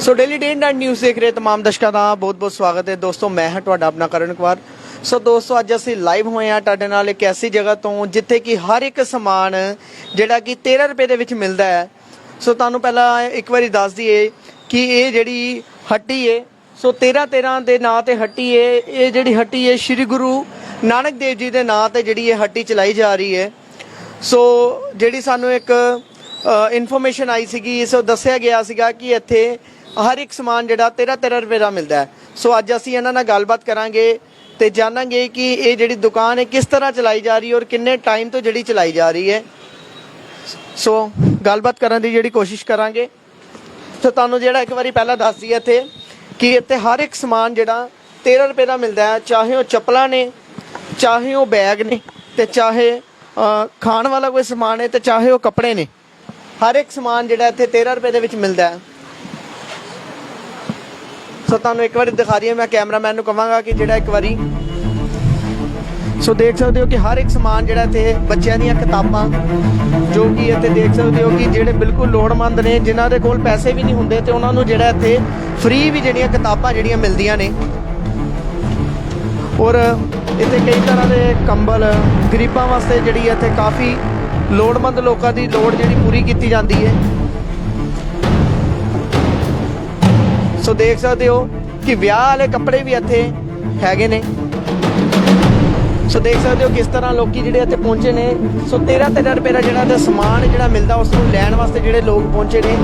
So daily day and news ਦੇਖ ਰਹੇ ਤਮਾਮ ਦਰਸ਼ਕਾਂ ਦਾ ਬਹੁਤ-ਬਹੁਤ ਸਵਾਗਤ ਹੈ। ਦੋਸਤੋ, ਮੈਂ ਹਾਂ ਤੁਹਾਡਾ ਆਪਣਾ ਕਰਨ ਕੁਮਾਰ। ਸੋ ਦੋਸਤੋ, ਅੱਜ ਅਸੀਂ ਲਾਈਵ ਹੋਏ ਹਾਂ ਤੁਹਾਡੇ ਨਾਲ ਇੱਕ ਐਸੀ ਜਗ੍ਹਾ ਤੋਂ, ਜਿੱਥੇ ਕਿ ਹਰ ਇੱਕ ਸਮਾਨ ਜਿਹੜਾ ਕਿ 13 ਰੁਪਏ ਦੇ ਵਿੱਚ ਮਿਲਦਾ ਹੈ। ਸੋ ਤੁਹਾਨੂੰ ਪਹਿਲਾਂ ਇੱਕ ਵਾਰੀ ਦੱਸ ਦਈਏ ਕਿ ਇਹ ਜਿਹੜੀ ਹੱਟੀ ਏ ਸੋ 13 13 ਦੇ ਨਾਂ ਤੇ ਹੱਟੀ ਏ। ਇਹ ਜਿਹੜੀ ਹੱਟੀ ਏ, ਸ੍ਰੀ ਗੁਰੂ ਨਾਨਕ ਦੇਵ ਜੀ ਦੇ ਨਾਂ ਤੇ ਜਿਹੜੀ ਇਹ ਹੱਟੀ ਚਲਾਈ ਜਾ ਰਹੀ ਹੈ ਸੋ ਜਿਹੜੀ ਸਾਨੂੰ ਇੱਕ ਇਨਫੋਰਮੇਸ਼ਨ ਆਈ ਸੀਗੀ ਸੋ ਦੱਸਿਆ ਗਿਆ ਸੀਗਾ ਕਿ ਇੱਥੇ ਹਰ ਇੱਕ ਸਮਾਨ ਜਿਹੜਾ 13 13 ਰੁਪਏ ਦਾ ਮਿਲਦਾ ਹੈ। ਸੋ ਅੱਜ ਅਸੀਂ ਇਹਨਾਂ ਨਾਲ ਗੱਲਬਾਤ ਕਰਾਂਗੇ ਤੇ ਜਾਣਾਂਗੇ ਕਿ ਇਹ ਜਿਹੜੀ ਦੁਕਾਨ ਹੈ, ਕਿਸ ਤਰ੍ਹਾਂ ਚਲਾਈ ਜਾ ਰਹੀ ਹੈ ਔਰ ਕਿੰਨੇ ਟਾਈਮ ਤੋਂ ਜਿਹੜੀ ਚਲਾਈ ਜਾ ਰਹੀ ਹੈ। ਸੋ ਗੱਲਬਾਤ ਕਰਨ ਦੀ ਜਿਹੜੀ ਕੋਸ਼ਿਸ਼ ਕਰਾਂਗੇ। ਸੋ ਤੁਹਾਨੂੰ ਜਿਹੜਾ ਇੱਕ ਵਾਰੀ ਪਹਿਲਾਂ ਦੱਸ ਦਈਏ ਇੱਥੇ ਕਿ ਇੱਥੇ ਹਰ ਇੱਕ ਸਮਾਨ ਜਿਹੜਾ 13 ਰੁਪਏ ਦਾ ਮਿਲਦਾ ਹੈ, ਚਾਹੇ ਉਹ ਚੱਪਲਾਂ ਨੇ, ਚਾਹੇ ਉਹ ਬੈਗ ਨੇ ਤੇ ਚਾਹੇ ਖਾਣ ਵਾਲਾ ਕੋਈ ਸਮਾਨ ਹੈ ਤੇ ਚਾਹੇ ਉਹ ਕੱਪੜੇ ਨੇ। ਹਰ ਇੱਕ ਸਮਾਨ ਜਿਹੜਾ ਇੱਥੇ 13 ਰੁਪਏ ਦੇ ਵਿੱਚ ਮਿਲਦਾ ਹੈ। ਸੋ ਤੁਹਾਨੂੰ ਇੱਕ ਵਾਰੀ ਦਿਖਾ ਰਹੀ ਹਾਂ ਮੈਂ ਕੈਮਰਾਮੈਨ ਨੂੰ ਕਹਾਂਗਾ ਕਿ ਜਿਹੜਾ ਇੱਕ ਵਾਰੀ ਸੋ ਦੇਖ ਸਕਦੇ ਹੋ ਕਿ ਹਰ ਇੱਕ ਸਮਾਨ ਜਿਹੜਾ ਇੱਥੇ ਬੱਚਿਆਂ ਦੀਆਂ ਕਿਤਾਬਾਂ, ਜੋ ਕਿ ਇੱਥੇ ਦੇਖ ਸਕਦੇ ਹੋ ਕਿ ਜਿਹੜੇ ਬਿਲਕੁਲ ਲੋੜਵੰਦ ਨੇ, ਜਿਨ੍ਹਾਂ ਦੇ ਕੋਲ ਪੈਸੇ ਵੀ ਨਹੀਂ ਹੁੰਦੇ ਤੇ ਉਹਨਾਂ ਨੂੰ ਜਿਹੜਾ ਇੱਥੇ ਫ੍ਰੀ ਵੀ ਜਿਹੜੀਆਂ ਕਿਤਾਬਾਂ ਜਿਹੜੀਆਂ ਮਿਲਦੀਆਂ ਨੇ। ਔਰ ਇੱਥੇ ਕਈ ਤਰ੍ਹਾਂ ਦੇ ਕੰਬਲ, ਗਰੀਬਾਂ ਵਾਸਤੇ ਜਿਹੜੀ ਇੱਥੇ ਕਾਫੀ ਲੋੜਵੰਦ ਲੋਕਾਂ ਦੀ ਲੋੜ ਜਿਹੜੀ ਪੂਰੀ ਕੀਤੀ ਜਾਂਦੀ ਹੈ। ਸੋ ਦੇਖ ਸਕਦੇ ਹੋ ਕਿ ਵਿਆਹ ਵਾਲੇ ਕੱਪੜੇ ਵੀ ਇੱਥੇ ਹੈਗੇ ਨੇ। ਸੋ ਦੇਖ ਸਕਦੇ ਹੋ ਕਿਸ ਤਰ੍ਹਾਂ ਲੋਕੀ ਜਿਹੜੇ ਇੱਥੇ ਪਹੁੰਚੇ ਨੇ। ਸੋ 13 13 ਰੁਪਏ ਦਾ ਜਿਹੜਾ ਤੇ ਸਮਾਨ ਜਿਹੜਾ ਮਿਲਦਾ ਉਸ ਨੂੰ ਲੈਣ ਵਾਸਤੇ ਜਿਹੜੇ ਲੋਕ ਪਹੁੰਚੇ ਨੇ।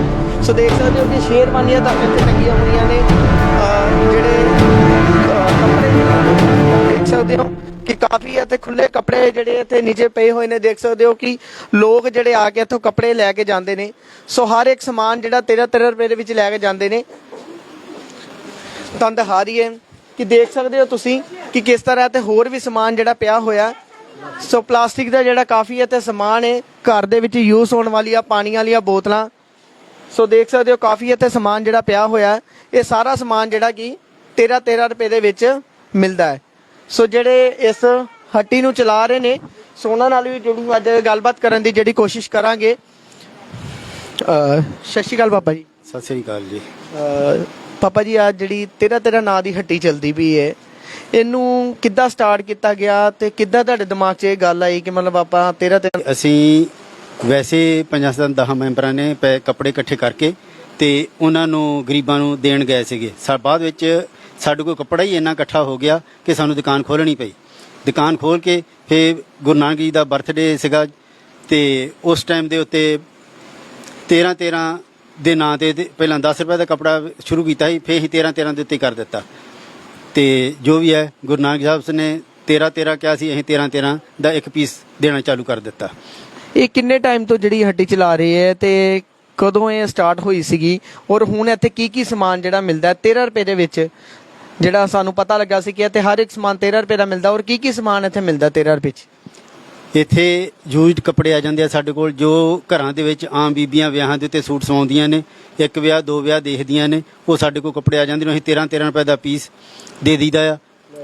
ਸੋ ਦੇਖ ਸਕਦੇ ਹੋ ਕਿ ਸ਼ੇਰਵਾਨੀਆਂ ਤਾਂ ਇੱਥੇ ਟੰਗੀਆਂ ਹੋਈਆਂ ਨੇ। ਜਿਹੜੇ ਕੱਪੜੇ ਦੇਖ ਸਕਦੇ ਹੋ ਕਿ ਕਾਫੀ ਇੱਥੇ ਖੁੱਲੇ ਕੱਪੜੇ ਜਿਹੜੇ ਇੱਥੇ ਨੀਚੇ ਪਏ ਹੋਏ ਨੇ। ਦੇਖ ਸਕਦੇ ਹੋ ਕਿ ਲੋਕ ਜਿਹੜੇ ਆ ਕੇ ਇੱਥੋਂ ਕੱਪੜੇ ਲੈ ਕੇ ਜਾਂਦੇ ਨੇ। ਸੋ ਹਰ ਇੱਕ ਸਮਾਨ ਜਿਹੜਾ 13 13 ਰੁਪਏ ਦੇ ਵਿੱਚ ਲੈ ਕੇ ਜਾਂਦੇ ਨੇ। ਤੁਹਾਨੂੰ ਦਿਖਾ ਹੈ ਕਿ ਦੇਖ ਸਕਦੇ ਹੋ ਤੁਸੀਂ ਕਿ ਕਿਸ ਤਰ੍ਹਾਂ ਤੇ ਹੋਰ ਵੀ ਸਮਾਨ ਜਿਹੜਾ ਪਿਆ ਹੋਇਆ। ਸੋ ਪਲਾਸਟਿਕ ਦਾ ਜਿਹੜਾ ਕਾਫੀ ਹੈ ਤੇ ਸਮਾਨ ਹੈ ਘਰ ਦੇ ਵਿੱਚ ਯੂਜ਼ ਹੋਣ ਵਾਲੀਆਂ ਪਾਣੀ ਵਾਲੀਆਂ ਬੋਤਲਾਂ। ਸੋ ਦੇਖ ਸਕਦੇ ਹੋ ਕਾਫੀ ਇੱਥੇ ਸਮਾਨ ਜਿਹੜਾ ਪਿਆ ਹੋਇਆ। ਹੈ। ਇਹ ਸਾਰਾ ਸਮਾਨ ਜਿਹੜਾ ਕਿ 13 13 ਰੁਪਏ ਦੇ ਵਿੱਚ ਮਿਲਦਾ ਹੈ। ਸੋ ਜਿਹੜੇ ਇਸ ਹੱਟੀ ਨੂੰ ਚਲਾ ਰਹੇ ਨੇ ਸੋ ਉਹਨਾਂ ਨਾਲ ਵੀ ਜਿਹੜੀ ਅੱਜ ਗੱਲਬਾਤ ਕਰਨ ਦੀ ਜਿਹੜੀ ਕੋਸ਼ਿਸ਼ ਕਰਾਂਗੇ। ਸਤਿ ਸ਼੍ਰੀ ਅਕਾਲ ਪਾਪਾ ਜੀ। ਸਤਿ ਸ੍ਰੀ ਅਕਾਲ ਜੀ। ਪਾਪਾ ਜੀ ਆ ਜਿਹੜੀ ਤੇਰਾ ਤੇਰਾ ਨਾਂ ਦੀ ਹੱਟੀ ਚਲਦੀ ਵੀ ਹੈ ਇਹਨੂੰ ਕਿੱਦਾਂ ਸਟਾਰਟ ਕੀਤਾ ਗਿਆ ਤੇ ਕਿੱਦਾਂ ਤੁਹਾਡੇ ਦਿਮਾਗ 'ਚ ਇਹ ਗੱਲ ਆਈ ਕਿ ਮਤਲਬ ਆਪਾਂ ਤੇਰਾ ਤੇਰਾ ਅਸੀਂ ਵੈਸੇ ਪੰਜਾਂ ਸਤਾਂ ਦਹਾਂ ਮੈਂਬਰਾਂ ਨੇ ਪੈ ਕੱਪੜੇ ਇਕੱਠੇ ਕਰਕੇ ਤੇ ਉਹਨਾਂ ਨੂੰ ਗਰੀਬਾਂ ਨੂੰ ਦੇਣ ਗਏ ਸੀਗੇ। ਸਾ, ਬਾਅਦ ਵਿੱਚ ਸਾਡੇ ਕੋਲ ਕੱਪੜਾ ਹੀ ਇੰਨਾ ਇਕੱਠਾ ਹੋ ਗਿਆ ਕਿ ਸਾਨੂੰ ਦੁਕਾਨ ਖੋਲਣੀ ਪਈ। ਦੁਕਾਨ ਖੋਲ ਕੇ ਫਿਰ ਗੁਰੂ ਨਾਨਕ ਜੀ ਦਾ ਬਰਥਡੇ ਸੀਗਾ ਤੇ ਉਸ ਟਾਈਮ ਦੇ ਉੱਤੇ 13 13 ਦੇ ਨਾਂ ਤੇ ਤੇ ਪਹਿਲਾਂ 10 ਰੁਪਏ ਦਾ ਕੱਪੜਾ ਸ਼ੁਰੂ ਕੀਤਾ ਸੀ, ਫਿਰ ਹੀ 13 13 ਦੇ ਉੱਤੇ ਕਰ ਦਿੱਤਾ। ਤੇ ਜੋ ਵੀ ਹੈ, ਗੁਰੂ ਨਾਨਕ ਸਾਹਿਬ ਨੇ 13 13 ਕਿਹਾ ਸੀ, ਅਸੀਂ 13 13 ਦਾ ਇੱਕ ਪੀਸ ਦੇਣਾ ਚਾਲੂ ਕਰ ਦਿੱਤਾ। ਇਹ ਕਿੰਨੇ ਟਾਈਮ ਤੋਂ ਜਿਹੜੀ ਹੱਟੀ ਚਲਾ ਰਹੀ ਹੈ ਤੇ ਕਦੋਂ ਇਹ ਸਟਾਰਟ ਹੋਈ ਸੀਗੀ? ਔਰ ਹੁਣ ਇੱਥੇ ਕੀ ਕੀ ਸਮਾਨ ਜਿਹੜਾ ਮਿਲਦਾ ਹੈ 13 ਰੁਪਏ ਦੇ ਵਿੱਚ? ਜਿਹੜਾ ਸਾਨੂੰ ਪਤਾ ਲੱਗਾ ਸੀ ਕਿ ਇੱਥੇ ਹਰ ਇੱਕ ਸਮਾਨ 13 ਰੁਪਏ ਦਾ ਮਿਲਦਾ, ਔਰ ਕੀ ਕੀ ਸਮਾਨ ਇੱਥੇ ਮਿਲਦਾ 13 ਰੁਪਏ 'ਚ? ਇੱਥੇ ਯੂਜ਼ਡ ਕੱਪੜੇ ਆ ਜਾਂਦੇ ਆ ਸਾਡੇ ਕੋਲ, ਜੋ ਘਰਾਂ ਦੇ ਵਿੱਚ ਆਮ ਬੀਬੀਆਂ ਵਿਆਹਾਂ ਦੇ ਉੱਤੇ ਸੂਟ ਸਵਾਉਂਦੀਆਂ ਨੇ, ਇੱਕ ਵਿਆਹ, ਦੋ ਵਿਆਹ ਦੇਖਦੀਆਂ ਨੇ, ਉਹ ਸਾਡੇ ਕੋਲ ਕੱਪੜੇ ਆ ਜਾਂਦੇ ਨੇ, ਅਸੀਂ 13 13 ਰੁਪਏ ਦਾ ਪੀਸ ਦੇ ਦਈਦਾ ਆ।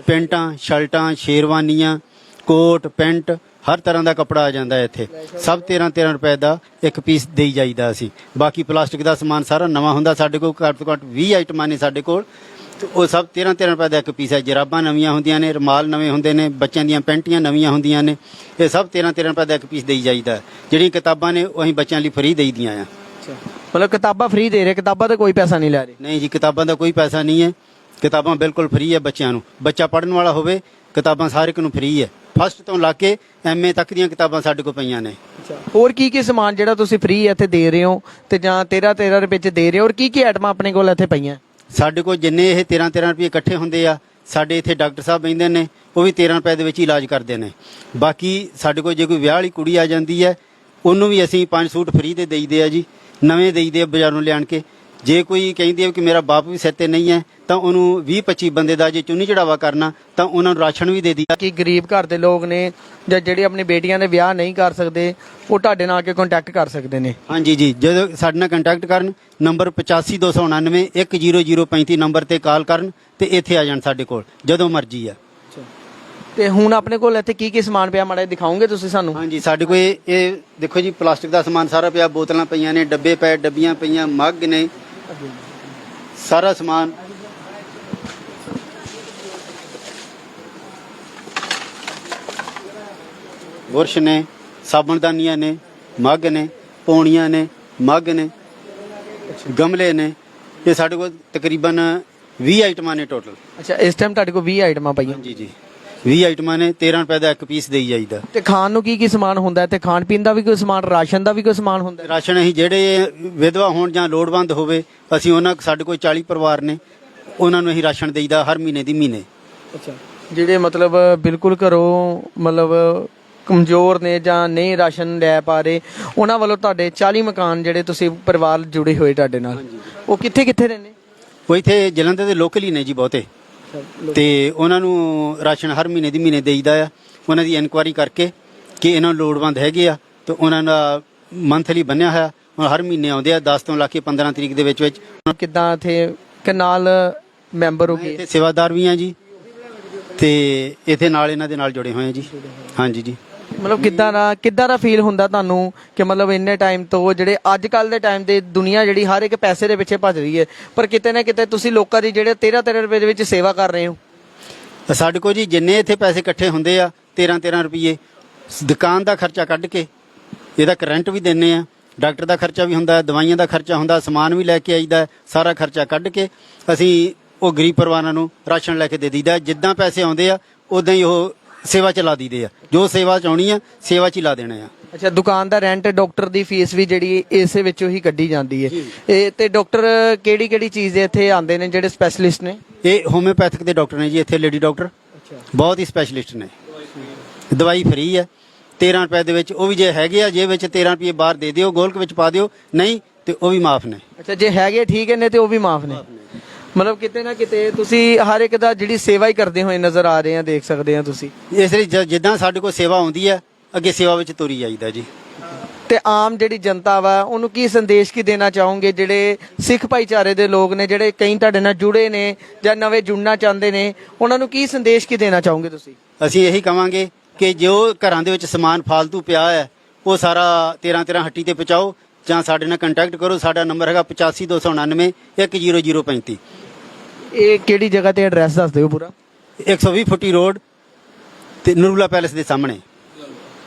ਪੈਂਟਾਂ, ਸ਼ਰਟਾਂ, ਸ਼ੇਰਵਾਨੀਆਂ, ਕੋਟ, ਪੈਂਟ, ਹਰ ਤਰ੍ਹਾਂ ਦਾ ਕੱਪੜਾ ਆ ਜਾਂਦਾ ਇੱਥੇ। ਸਭ 13 13 ਰੁਪਏ ਦਾ ਇੱਕ ਪੀਸ ਦੇਈ ਜਾਈਦਾ ਅਸੀਂ। ਬਾਕੀ ਪਲਾਸਟਿਕ ਦਾ ਸਮਾਨ ਸਾਰਾ ਨਵਾਂ ਹੁੰਦਾ ਸਾਡੇ ਕੋਲ, ਘੱਟ ਤੋਂ ਘੱਟ 20 ਆਈਟਮਾਂ ਨੇ ਸਾਡੇ ਕੋਲ। ਤੇ ਉਹ ਸਭ 13 13 ਰੁਪਏ ਦਾ ਇੱਕ ਪੀਸ ਹੈ। ਜਰਾਬਾਂ ਨਵੀਆਂ ਹੁੰਦੀਆਂ ਨੇ ਰੁਮਾਲ ਨਵੇਂ ਹੁੰਦੇ ਨੇ ਬੱਚਿਆਂ ਦੀਆਂ ਪੈਂਟੀਆਂ ਨਵੀਆਂ ਹੁੰਦੀਆਂ ਨੇ। ਇਹ ਸਭ 13 13 ਰੁਪਏ ਦਾ ਇੱਕ ਪੀਸ ਦੇਈ ਜਾਈਦਾ। ਜਿਹੜੀਆਂ ਕਿਤਾਬਾਂ ਨੇ ਉਹ ਅਸੀਂ ਬੱਚਿਆਂ ਲਈ ਫ੍ਰੀ ਦੇਈਦੀਆਂ ਆ। ਮਤਲਬ ਕਿਤਾਬਾਂ ਫ੍ਰੀ ਦੇ ਰਹੇ ਕਿਤਾਬਾਂ ਤੇ ਕੋਈ ਪੈਸਾ ਨਹੀਂ ਲੈ ਰਹੇ? ਨਹੀਂ ਜੀ ਕਿਤਾਬਾਂ ਦਾ ਕੋਈ ਪੈਸਾ ਨਹੀਂ ਹੈ। ਕਿਤਾਬਾਂ ਬਿਲਕੁਲ ਫ੍ਰੀ ਹੈ ਬੱਚਿਆਂ ਨੂੰ। ਬੱਚਾ ਪੜ੍ਹਨ ਵਾਲਾ ਹੋਵੇ ਕਿਤਾਬਾਂ ਸਾਰੇ ਨੂੰ ਫ੍ਰੀ ਹੈ। ਫਸਟ ਤੋਂ ਲਾ ਕੇ ਐਮਏ ਤੱਕ ਦੀਆਂ ਕਿਤਾਬਾਂ ਸਾਡੇ ਕੋਲ ਪਈਆਂ ਨੇ। ਹੋਰ ਕੀ ਕੀ ਸਮਾਨ ਜਿਹੜਾ ਤੁਸੀਂ ਫ੍ਰੀ ਇੱਥੇ ਦੇ ਰਹੇ ਹੋ ਤੇ ਜਾਂ 13 13 ਰੁਪਏ 'ਚ ਦੇ ਰਹੇ ਹੋ? ਔਰ ਕੀ ਕੀ ਆਈਟਮਾਂ ਆਪਣੇ ਕੋਲ ਇੱਥੇ ਪਈਆਂ? ਸਾਡੇ ਕੋਲ ਜਿੰਨੇ ਇਹ 13 13 ਰੁਪਏ ਇਕੱਠੇ ਹੁੰਦੇ ਆ, ਸਾਡੇ ਇੱਥੇ ਡਾਕਟਰ ਸਾਹਿਬ ਬੈਂਦੇ ਨੇ, ਉਹ ਵੀ 13 ਰੁਪਏ ਦੇ ਵਿੱਚ ਇਲਾਜ ਕਰਦੇ ਨੇ। ਬਾਕੀ ਸਾਡੇ ਕੋਲ ਜੇ ਕੋਈ ਵਿਆਹ ਵਾਲੀ ਕੁੜੀ ਆ ਜਾਂਦੀ ਹੈ, ਉਹਨੂੰ ਵੀ ਅਸੀਂ ਪੰਜ ਸੂਟ ਫ੍ਰੀ ਦੇ ਦੇਈਦੇ ਆ ਜੀ, ਨਵੇਂ ਦੇਈਦੇ ਆ ਬਾਜ਼ਾਰੋਂ ਲਿਆਣ ਕੇ। ਜੇ ਕੋਈ ਕਹਿੰਦੀ ਹੈ ਕਿ ਮੇਰਾ ਬਾਪ ਵੀ ਸਿਰ ਤੇ ਨਹੀਂ ਹੈ ਤਾਂ ਉਹਨੂੰ 20 25 ਬੰਦੇ ਦਾ ਜੇ ਚੁੰਨੀ ਚੜਾਵਾ ਕਰਨਾ ਤਾਂ ਉਹਨਾਂ ਨੂੰ ਰਾਸ਼ਨ ਵੀ ਦੇ ਦਈਦਾ ਕਿ ਗਰੀਬ ਘਰ ਦੇ ਲੋਕ ਨੇ ਜਾਂ ਜਿਹੜੇ ਆਪਣੀ ਬੇਟੀਆਂ ਦੇ ਵਿਆਹ ਨਹੀਂ ਕਰ ਸਕਦੇ ਉਹ ਤੁਹਾਡੇ ਨਾਲ ਆ ਕੇ ਕੰਟੈਕਟ ਕਰ ਸਕਦੇ ਨੇ। ਹਾਂਜੀ ਜੀ ਜਦੋਂ ਸਾਡੇ ਨਾਲ ਕੰਟੈਕਟ ਕਰਨ ਨੰਬਰ 852999 10035 ਨੰਬਰ ਤੇ ਕਾਲ ਕਰਨ ਤੇ ਇੱਥੇ ਆ ਜਾਣ ਸਾਡੇ ਕੋਲ ਜਦੋਂ ਮਰਜ਼ੀ ਆ। ਤੇ ਹੁਣ ਆਪਣੇ ਕੋਲ ਇੱਥੇ ਕੀ ਕੀ ਸਮਾਨ ਪਿਆ ਮਾੜਾ ਦਿਖਾਓਗੇ ਤੁਸੀਂ ਸਾਨੂੰ? ਹਾਂਜੀ ਸਾਡੇ ਕੋਲ ਇਹ ਦੇਖੋ ਜੀ ਪਲਾਸਟਿਕ ਦਾ ਸਮਾਨ ਸਾਰਾ ਪਿਆ ਬੋਤਲਾਂ ਪਈਆਂ ਨੇ ਡੱਬੇ ਪਏ ਡੱਬੀਆਂ ਪਈਆਂ ਮੱਗ ਨੇ ਸਾਰਾ ਸਮਾਨ। ਬੁਰਸ਼ ਨੇ ਸਾਬਣਦਾਨੀਆਂ ਨੇ ਮੱਗ ਨੇ ਪੌਣੀਆਂ ਨੇ ਮੱਗ ਨੇ ਗਮਲੇ ਨੇ ਇਹ ਸਾਡੇ ਕੋਲ ਤਕਰੀਬਨ 20 ਆਈਟਮਾਂ ਨੇ ਟੋਟਲ ਅੱਛਾ ਇਸ ਟਾਈਮ ਤੁਹਾਡੇ ਕੋਲ 20 ਆਈਟਮਾਂ ਪਈਆਂ। ਜੀ ਜੀ। 20 ਆਈਟਮਾਂ ਨੇ 13 ਰੁਪਏ ਦਾ ਇੱਕ ਪੀਸ ਦੇਈ ਜਾਈਦਾ। ਤੇ ਖਾਣ ਨੂੰ ਕੀ ਕੀ ਸਮਾਨ ਹੁੰਦਾ ਹੈ? ਤੇ ਖਾਣ ਪੀਣ ਦਾ ਵੀ ਕੋਈ ਸਮਾਨ ਰਾਸ਼ਨ ਦਾ ਵੀ ਕੋਈ ਸਮਾਨ ਹੁੰਦਾ ਹੈ? ਰਾਸ਼ਨ ਅਸੀਂ ਜਿਹੜੇ ਵਿਧਵਾ ਹੋਣ ਜਾਂ ਲੋੜਵੰਦ ਹੋਵੇ ਅਸੀਂ ਉਹਨਾਂ ਸਾਡੇ ਕੋਲ 40 ਪਰਿਵਾਰ ਨੇ ਉਹਨਾਂ ਨੂੰ ਅਸੀਂ ਰਾਸ਼ਨ ਦੇਈਦਾ ਹਰ ਮਹੀਨੇ ਦੀ ਮਹੀਨੇ। ਅੱਛਾ। ਜਿਹੜੇ ਮਤਲਬ ਬਿਲਕੁਲ ਘਰੋਂ ਮਤਲਬ ਕਮਜ਼ੋਰ ਨੇ ਜਾਂ ਨਹੀਂ ਰਾਸ਼ਨ ਲੈ ਪਾ ਰਹੇ ਉਹਨਾਂ ਵੱਲੋਂ ਤੁਹਾਡੇ 40 ਮਕਾਨ ਜਿਹੜੇ ਤੁਸੀਂ ਪਰਿਵਾਰ ਜੁੜੇ ਹੋਏ ਤੁਹਾਡੇ ਨਾਲ ਉਹ ਕਿੱਥੇ ਕਿੱਥੇ ਰਹਿੰਦੇ? ਉਹ ਇੱਥੇ ਜਲੰਧਰ ਦੇ ਲੋਕਲ ਹੀ ਨੇ ਜੀ ਬਹੁਤੇ। ਤੇ ਉਹਨਾਂ ਨੂੰ ਰਾਸ਼ਨ ਹਰ ਮਹੀਨੇ ਦੀ ਮਹੀਨੇ ਦੇਈਦਾ ਆ। ਉਹਨਾਂ ਦੀ ਇਨਕੁਆਇਰੀ ਕਰਕੇ ਕਿ ਇਹਨਾਂ ਲੋੜਵੰਦ ਹੈਗੇ ਆ ਤੇ ਉਹਨਾਂ ਦਾ ਮੰਥਲੀ ਬੰਨਿਆ ਹੋਇਆ। ਹੁਣ ਹਰ ਮਹੀਨੇ ਆਉਂਦੇ ਆ 10 ਤੋਂ ਲਾ ਕੇ 15 ਤਰੀਕ ਦੇ ਵਿੱਚ ਵਿੱਚ। ਕਿੱਦਾਂ ਇੱਥੇ ਕਿ ਨਾਲ ਮੈਂਬਰ ਹੋ ਗਏ? ਇੱਥੇ ਸੇਵਾਦਾਰ ਵੀ ਆ ਜੀ ਤੇ ਇੱਥੇ ਨਾਲ ਇਹਨਾਂ ਦੇ ਨਾਲ ਜੁੜੇ ਹੋਏ ਆ ਜੀ। ਹਾਂਜੀ ਜੀ। ਮਤਲਬ ਕਿੱਦਾਂ ਦਾ ਕਿੱਦਾਂ ਦਾ ਫੀਲ ਹੁੰਦਾ ਤੁਹਾਨੂੰ ਕਿ ਮਤਲਬ ਇੰਨੇ ਟਾਈਮ ਤੋਂ ਜਿਹੜੇ ਅੱਜ ਕੱਲ ਦੇ ਟਾਈਮ ਦੇ ਦੁਨੀਆ ਜਿਹੜੀ ਹਰ ਇੱਕ ਪੈਸੇ ਦੇ ਪਿੱਛੇ ਭੱਜ ਰਹੀ ਹੈ, ਪਰ ਕਿਤੇ ਨਾ ਕਿਤੇ ਤੁਸੀਂ ਲੋਕਾਂ ਦੀ ਜਿਹੜੇ 13 13 ਰੁਪਏ ਦੇ ਵਿੱਚ ਸੇਵਾ ਕਰ ਰਹੇ ਹੋ। ਸਾਡੇ ਕੋਲ ਜੀ ਜਿੰਨੇ ਇੱਥੇ ਪੈਸੇ ਇਕੱਠੇ ਹੁੰਦੇ ਆ 13 13 ਰੁਪਏ ਦੁਕਾਨ ਦਾ ਖਰਚਾ ਕੱਢ ਕੇ ਇਹਦਾ ਕਰੰਟ ਵੀ ਦਿੰਨੇ ਆ, ਡਾਕਟਰ ਦਾ ਖਰਚਾ ਵੀ ਹੁੰਦਾ, ਦਵਾਈਆਂ ਦਾ ਖਰਚਾ ਹੁੰਦਾ, ਸਮਾਨ ਵੀ ਲੈ ਕੇ ਆਈਦਾ, ਸਾਰਾ ਖਰਚਾ ਕੱਢ ਕੇ ਅਸੀਂ ਉਹ ਗਰੀਬ ਪਰਿਵਾਰਾਂ ਨੂੰ ਰਾਸ਼ਨ ਲੈ ਕੇ ਦੇ ਦਈਦਾ। ਜਿੱਦਾਂ ਪੈਸੇ ਆਉਂਦੇ ਆ, ਉਦਾਂ ਹੀ ਉਹ ਸੇਵਾ ਚਲਾ ਦਈਦੇ ਆ। ਜੋ ਸੇਵਾ ਚ ਆਉਣੀ ਆ ਸੇਵਾ ਚ ਹੀ ਲਾ ਦੇਣੇ ਆ। ਅੱਛਾ ਦੁਕਾਨ ਦਾ ਰੈਂਟ ਡਾਕਟਰ ਦੀ ਫੀਸ ਵੀ ਜਿਹੜੀ ਇਸੇ ਵਿੱਚੋਂ ਹੀ ਕੱਢੀ ਜਾਂਦੀ ਹੈ। ਇਹ ਤੇ ਡਾਕਟਰ ਕਿਹੜੀ ਕਿਹੜੀ ਚੀਜ਼ ਦੇ ਇੱਥੇ ਆਉਂਦੇ ਨੇ ਜਿਹੜੇ ਸਪੈਸ਼ਲਿਸਟ ਨੇ? ਇਹ ਹੋਮਿਓਪੈਥਿਕ ਦੇ ਡਾਕਟਰ ਨੇ ਜੀ ਇੱਥੇ ਲੇਡੀ ਡਾਕਟਰ ਬਹੁਤ ਹੀ ਸਪੈਸ਼ਲਿਸਟ ਨੇ। ਦਵਾਈ ਫ੍ਰੀ ਹੈ। 13 ਰੁਪਏ ਦੇ ਵਿੱਚ ਉਹ ਵੀ ਜੇ ਹੈਗੇ ਆ ਜੇ ਵਿੱਚ 13 ਰੁਪਏ ਬਾਹਰ ਦੇ ਦਿਓ ਗੋਲਕ ਵਿੱਚ ਪਾ ਦਿਓ ਨਹੀਂ ਤੇ ਉਹ ਵੀ ਮਾਫ ਨੇ। ਅੱਛਾ ਜੇ ਹੈਗੇ ਠੀਕ ਨੇ ਤੇ ਉਹ ਵੀ ਮਾਫ ਨੇ। ਮਤਲਬ ਕਿਤੇ ਨਾ ਕਿਤੇ ਤੁਸੀਂ ਹਰ ਇੱਕ ਦਾ ਜਿਹੜੀ ਸੇਵਾ ਹੀ ਕਰਦੇ ਹੋਏ ਨਜ਼ਰ ਆ ਰਹੇ ਆ ਦੇਖ ਸਕਦੇ ਆ ਤੁਸੀਂ। ਇਸ ਲਈ ਜ- ਜਿੱਦਾਂ ਸਾਡੇ ਕੋਲ ਸੇਵਾ ਆਉਂਦੀ ਹੈ ਅੱਗੇ ਸੇਵਾ ਵਿੱਚ ਤੁਰੀ ਜਾਈਦਾ ਜੀ। ਤੇ ਆਮ ਜਿਹੜੀ ਜਨਤਾ ਵਾ ਉਹਨੂੰ ਕੀ ਸੰਦੇਸ਼ ਕੀ ਦੇਣਾ ਚਾਹੋਗੇ? ਜਿਹੜੇ ਸਿੱਖ ਭਾਈਚਾਰੇ ਦੇ ਲੋਕ ਨੇ ਜਿਹੜੇ ਕਈ ਤੁਹਾਡੇ ਨਾਲ ਜੁੜੇ ਨੇ ਜਾਂ ਨਵੇਂ ਜੁੜਨਾ ਚਾਹੁੰਦੇ ਨੇ ਉਹਨਾਂ ਨੂੰ ਕੀ ਸੰਦੇਸ਼ ਕੀ ਦੇਣਾ ਚਾਹੋਗੇ ਤੁਸੀਂ? ਅਸੀਂ ਇਹੀ ਕਵਾਂਗੇ ਕਿ ਜੋ ਘਰਾਂ ਦੇ ਵਿੱਚ ਸਮਾਨ ਫਾਲਤੂ ਪਿਆ ਹੈ ਉਹ ਸਾਰਾ 13 13 ਹੱਟੀ ਤੇ ਪਹੁੰਚਾਓ ਜਾਂ ਸਾਡੇ ਨਾਲ ਕੰਟੈਕਟ ਕਰੋ ਸਾਡਾ ਨੰਬਰ ਹੈਗਾ 85299 10035 ਇਹ ਕਿਹੜੀ ਜਗ੍ਹਾ ਤੇ ਐਡਰੈਸ ਦੱਸ ਦਿਓ ਪੂਰਾ? 120 ਫੁੱਟੀ ਰੋਡ ਤੇ ਨੂਰੂਲਾ ਪੈਲੇਸ ਦੇ ਸਾਹਮਣੇ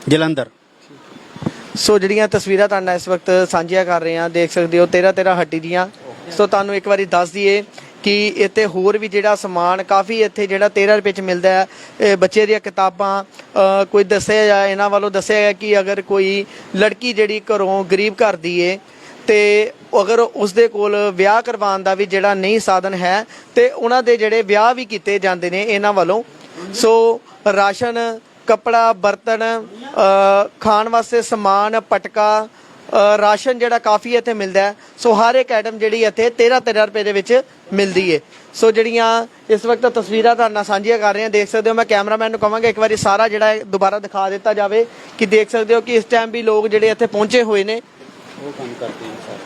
ਜਲੰਧਰ। ਸੋ ਜਿਹੜੀਆਂ ਤਸਵੀਰਾਂ ਤੁਹਾਨੂੰ ਨਾਲ ਇਸ ਵਕਤ ਸਾਂਝੀਆਂ ਕਰ ਰਹੇ ਹਾਂ ਦੇਖ ਸਕਦੇ ਹੋ 13 13 ਹੱਟੀ ਦੀਆਂ। ਸੋ ਤੁਹਾਨੂੰ ਇੱਕ ਵਾਰੀ ਦੱਸ ਦਈਏ ਕਿ ਇੱਥੇ ਹੋਰ ਵੀ ਜਿਹੜਾ ਸਮਾਨ ਕਾਫੀ ਇੱਥੇ ਜਿਹੜਾ 13 ਰੁਪਏ ਚ ਮਿਲਦਾ ਹੈ। ਇਹ ਬੱਚੇ ਦੀਆਂ ਕਿਤਾਬਾਂ ਕੋਈ ਦੱਸਿਆ ਜਾ ਇਹਨਾਂ ਵੱਲੋਂ ਦੱਸਿਆ ਗਿਆ ਕਿ ਅਗਰ ਕੋਈ ਲੜਕੀ ਜਿਹੜੀ ਘਰੋਂ ਗਰੀਬ ਘਰ ਦੀ ਏ ਤੇ ਅਗਰ ਉਸਦੇ ਕੋਲ ਵਿਆਹ ਕਰਵਾਉਣ ਦਾ ਵੀ ਜਿਹੜਾ ਨਹੀਂ ਸਾਧਨ ਹੈ ਤੇ ਉਹਨਾਂ ਦੇ ਜਿਹੜੇ ਵਿਆਹ ਵੀ ਕੀਤੇ ਜਾਂਦੇ ਨੇ ਇਹਨਾਂ ਵੱਲੋਂ। ਸੋ ਰਾਸ਼ਨ, ਕਪੜਾ, ਬਰਤਨ ਖਾਣ ਵਾਸਤੇ ਸਮਾਨ, ਪਟਕਾ ਰਾਸ਼ਨ ਜਿਹੜਾ ਕਾਫੀ ਇੱਥੇ ਮਿਲਦਾ ਹੈ। ਸੋ ਹਰ ਇੱਕ ਆਈਟਮ ਜਿਹੜੀ ਇੱਥੇ 13 13 ਰੁਪਏ ਦੇ ਵਿੱਚ ਮਿਲਦੀ ਏ। ਸੋ ਜਿਹੜੀਆਂ ਇਸ ਵਕਤ ਤਸਵੀਰਾਂ ਤੁਹਾਡੇ ਨਾਲ ਸਾਂਝੀਆਂ ਕਰ ਰਹੇ ਹਾਂ, ਦੇਖ ਸਕਦੇ ਹੋ ਮੈਂ ਕੈਮਰਾਮੈਨ ਨੂੰ ਕਹਾਂਗਾ, ਇੱਕ ਵਾਰੀ ਸਾਰਾ ਜਿਹੜਾ ਦੁਬਾਰਾ ਦਿਖਾ ਦਿੱਤਾ ਜਾਵੇ ਕਿ ਦੇਖ ਸਕਦੇ ਹੋ ਕਿ ਇਸ ਟਾਈਮ ਵੀ ਲੋਕ ਜਿਹੜੇ ਇੱਥੇ ਪਹੁੰਚੇ ਹੋਏ ਨੇ। ਉਹ ਕੰਮ ਕਰਦੇ ਹਾਂ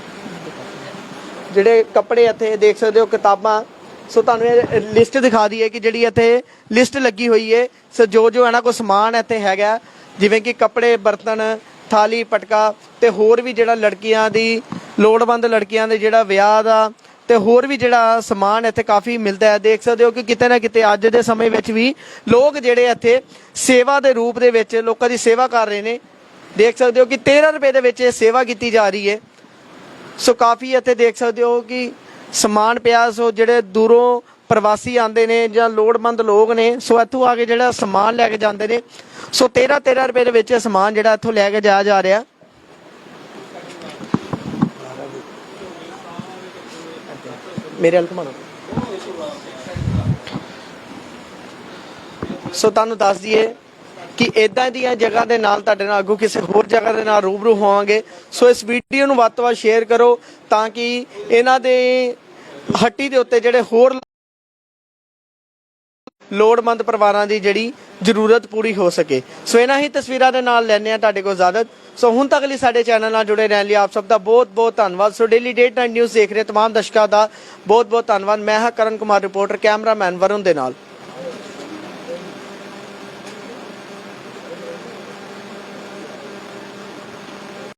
ਜਿਹੜੇ ਕੱਪੜੇ ਇੱਥੇ ਦੇਖ ਸਕਦੇ ਹੋ, ਕਿਤਾਬਾਂ। ਸੋ ਤੁਹਾਨੂੰ ਇਹ ਲਿਸਟ ਦਿਖਾ ਦਈਏ ਕਿ ਜਿਹੜੀ ਇੱਥੇ ਲਿਸਟ ਲੱਗੀ ਹੋਈ ਹੈ ਸੋ ਜੋ ਜੋ ਇਹਨਾਂ ਕੋਲ ਸਮਾਨ ਇੱਥੇ ਹੈਗਾ, ਜਿਵੇਂ ਕਿ ਕੱਪੜੇ, ਬਰਤਨ, ਥਾਲੀ, ਪਟਕਾ ਤੇ ਹੋਰ ਵੀ ਜਿਹੜਾ ਲੜਕੀਆਂ ਦੀ ਲੋੜਵੰਦ ਲੜਕੀਆਂ ਦੇ ਜਿਹੜਾ ਵਿਆਹ ਦਾ ਤੇ ਹੋਰ ਵੀ ਜਿਹੜਾ ਸਮਾਨ ਇੱਥੇ ਕਾਫੀ ਮਿਲਦਾ ਹੈ। ਦੇਖ ਸਕਦੇ ਹੋ ਕਿ ਕਿਤੇ ਨਾ ਕਿਤੇ ਅੱਜ ਦੇ ਸਮੇਂ ਵਿੱਚ ਵੀ ਲੋਕ ਜਿਹੜੇ ਇੱਥੇ ਸੇਵਾ ਦੇ ਰੂਪ ਦੇ ਵਿੱਚ ਲੋਕਾਂ ਦੀ ਸੇਵਾ ਕਰ ਰਹੇ ਨੇ। ਦੇਖ ਸਕਦੇ ਹੋ ਕਿ 13 ਰੁਪਏ ਦੇ ਵਿੱਚ ਇਹ ਸੇਵਾ ਕੀਤੀ ਜਾ ਰਹੀ ਹੈ ਸੋ ਕਾਫੀ ਇੱਥੇ ਦੇਖ ਸਕਦੇ ਹੋ ਕਿ ਸਮਾਨ ਪਿਆ, ਸੋ ਜਿਹੜੇ ਦੂਰੋਂ ਪ੍ਰਵਾਸੀ ਆਉਂਦੇ ਨੇ ਜਾਂ ਲੋੜਵੰਦ ਲੋਕ ਨੇ, ਸੋ ਇੱਥੋਂ ਆ ਕੇ ਜਿਹੜਾ ਸਮਾਨ ਲੈ ਕੇ ਜਾਂਦੇ ਨੇ। ਸੋ 13 13 ਰੁਪਏ ਦੇ ਵਿੱਚ ਇਹ ਸਮਾਨ ਜਿਹੜਾ ਇੱਥੋਂ ਲੈ ਕੇ ਜਾਇਆ ਜਾ ਰਿਹਾ। ਮੇਰੇ ਹਲ ਘਮਾਣਾ ਸੋ ਤੁਹਾਨੂੰ ਦੱਸ ਦਈਏ ਕਿ ਇਦਾਂ ਦੀਆਂ ਜਗ੍ਹਾ ਦੇ ਨਾਲ ਤੁਹਾਡੇ ਨਾਲ, ਅੱਗੋਂ ਕਿਸੇ ਹੋਰ ਜਗ੍ਹਾ ਦੇ ਨਾਲ ਰੂਬਰੂ ਹੋਵਾਂਗੇ। ਸੋ ਇਸ ਵੀਡੀਓ ਨੂੰ ਵੱਧ ਤੋਂ ਵੱਧ ਸ਼ੇਅਰ ਕਰੋ ਤਾਂ ਕਿ ਇਹਨਾਂ ਦੇ ਹੱਟੀ ਦੇ ਉੱਤੇ ਜਿਹੜੇ ਹੋਰ ਲੋੜਮੰਦ ਪਰਿਵਾਰਾਂ ਦੀ ਜਿਹੜੀ ਜ਼ਰੂਰਤ ਪੂਰੀ ਹੋ ਸਕੇ। ਸੋ ਇਹਨਾਂ ਹੀ ਤਸਵੀਰਾਂ ਦੇ ਨਾਲ ਲੈਣੇ ਆ ਤੁਹਾਡੇ ਕੋਲ ਇਜਾਜ਼ਤ ਸੋ ਹੁਣ ਤੱਕ ਲਈ ਸਾਡੇ ਚੈਨਲ ਨਾਲ ਜੁੜੇ ਰਹਿਣ ਲਈ ਆਪ ਸਭ ਦਾ ਬਹੁਤ ਬਹੁਤ ਧੰਨਵਾਦ। So daily date night news ਦੇਖ ਰਹੇ ਤਮਾਮ ਦਰਸ਼ਕਾਂ ਦਾ ਬਹੁਤ ਬਹੁਤ ਧੰਨਵਾਦ। ਮੈਂ ਹਾਂ ਕਰਨ ਕੁਮਾਰ ਰਿਪੋਰਟਰ ਕੈਮਰਾਮੈਨ ਵਰੁਣ ਦੇ ਨਾਲ।